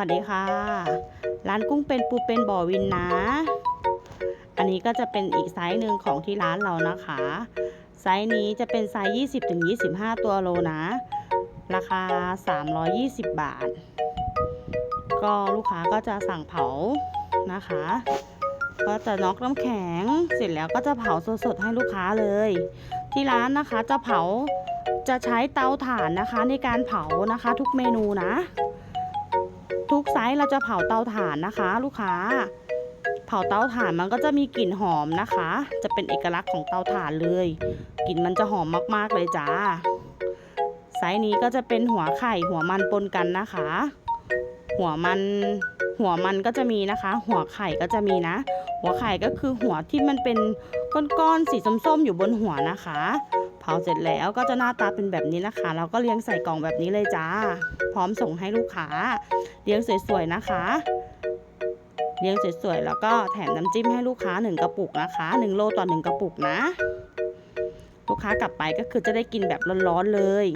วัสดีค่ะ ร้านกุ้งเป็นปูเป็นบ่อวินนะ อันนี้ก็จะเป็นอีกไซส์หนึ่งของที่ร้านเรานะคะ ไซส์นี้จะเป็นไซส์ 20-25 ตัวโลนะ ราคา 320 บาท ก็ลูกค้าก็จะสั่งเผานะคะ ก็จะน็อกน้ำแข็ง เสร็จแล้วก็จะเผาสดๆให้ลูกค้าเลย ที่ร้านนะคะจะเผาจะใช้เตาถ่านนะคะในการเผานะคะทุกเมนูนะ ทุกไซส์เราจะเผาเตาถ่านนะคะ ลูกค้า เผาเตาถ่านมันก็จะมีกลิ่นหอมนะคะ จะเป็นเอกลักษณ์ของเตาถ่านเลยกลิ่นมันจะหอมมากๆเลยจ้าไซส์นี้ก็จะเป็นหัวไข่หัวมันปนกันนะคะ หัวมันหัวมันก็จะมีนะคะ หัวไข่ก็จะมีนะ หัวไข่ก็คือหัวที่มันเป็นก้อนๆสีส้มๆอยู่บนหัวนะคะ เผาเสร็จแล้วก็จะหน้าตาเป็นแบบนี้นะคะ เราก็เลี้ยงใส่กล่องแบบนี้เลยจ้า พร้อมส่งให้ลูกค้า เลี้ยงสวยๆนะคะ เลี้ยงสวยๆแล้วก็แถมน้ำจิ้มให้ลูกค้า 1 กระปุกนะคะ 1 โลต่อ 1 กระปุกนะ ลูกค้ากลับไปก็คือจะได้กินแบบร้อนๆเลย